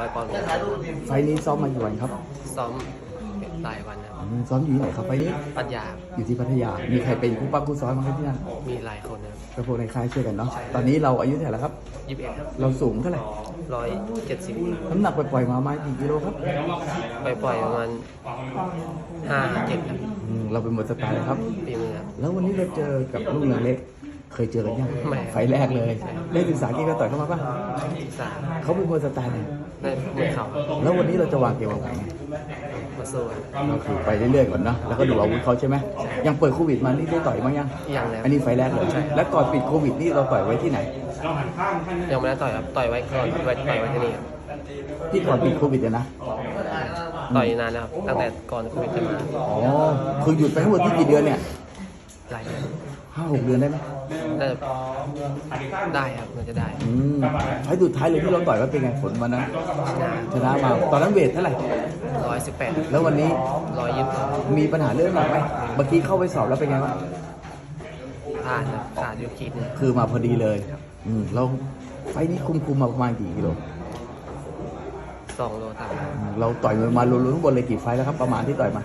ร้อยปอนด์เหมือนกันไฟล์นี้ซ้อมมากี่วันครับ ซ้อมหลายวันนะอืมซ้อมอยู่ที่ไหนครับไฟล์นี้ ปัญญาอยู่ที่พัทยา มีใครเป็นผู้ปั้มผู้ซ้อมบ้างครับที่นั่นมีหลายคนนะครับ กระพวกในค่ายช่วยกันเนาะตอนนี้เราอายุเท่าไหร่แล้วครับ ยี่สิบเอ็ดเราสูงเท่าไหร่ ร้อยเจ็ดสิบน้ำหนักปล่อยๆมาประมาณกี่กิโลครับไปปล่อยประมาณห้าเจ็ดครับอืมเราเป็นหมดสไตล์เลยครับปีมือครับ แล้ววันนี้เราเจอกับลูกเรืองเล็ก เคยเจอกันยังไม่ไฟล์แรกเลย ได้ศึกษาเกี่ยวกับต่อยเข้ามาป่ะศึกษาเขาเป็นคนสไตล์ไหนได้มือเข่าแล้ววันนี้เราจะวางเกมวางแผนไงมาสู้ครับเราคือไปเรื่อยๆก่อนเนอะแล้วก็ดูอาวุธเขาใช่ไหมยังเปิดโควิดมานี่ได้ต่อยบ้างยังอย่างแล้วอันนี้ไฟล์แรกเลยแล้วก่อนปิดโควิดนี่เราต่อยไว้ที่ไหนยังไม่ได้ต่อยครับต่อยไว้ก่อนไว้ต่อยไว้ที่นี่ครับที่ก่อนปิดโควิดเนี่ยนะต่อยนานแล้วครับตั้งแต่ก่อนโควิดจะมาอ๋อคือหยุดไปทั้งหมดที่กี่เดือนเนี่ยหลายเดือน ห้าหกเดือนได้ไหมน่าจะได้ครับมันจะได้อืมไฟล์สุดท้ายเลยที่เราต่อยว่าเป็นไงผลวันนั้นชนะมาตอนนั้นเวทเท่าไหร่ร้อยสิบแปดแล้ววันนี้ร้อยยี่สิบมีปัญหาเรื่องหนักไหมเมื่อกี้เข้าไปสอบแล้วเป็นไงบ้างผ่านครับขาดอยู่ขีดหนึงคือมาพอดีเลยอืมเราไฟล์นี้คุมคุมมาประมาณกี่กิโลสองโลต่างอืมเราต่อยมาลุ้นๆข้างบนเลยกี่ไฟล์แล้วครับประมาณที่ต่อยมา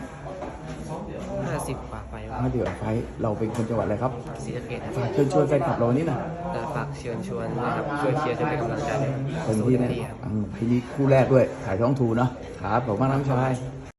ห้าสิบกว่าไปว่าห้าเดือนไฟล์เราเป็นคนจังหวัดอะไรครับศรีสะเกดครับฝากเชิญชวนแฟนคลับเราวันนี้หนะและฝากเชิญชวนนะครับช่วยเชียร์ช่วยเป็นกำลังใจให้เต็มที่นะสู้เต็มที่ครับ อืมไฟล์นี้คู่แรกด้วยถ่ายท้องทูเนาะครับผมมากน้องชาย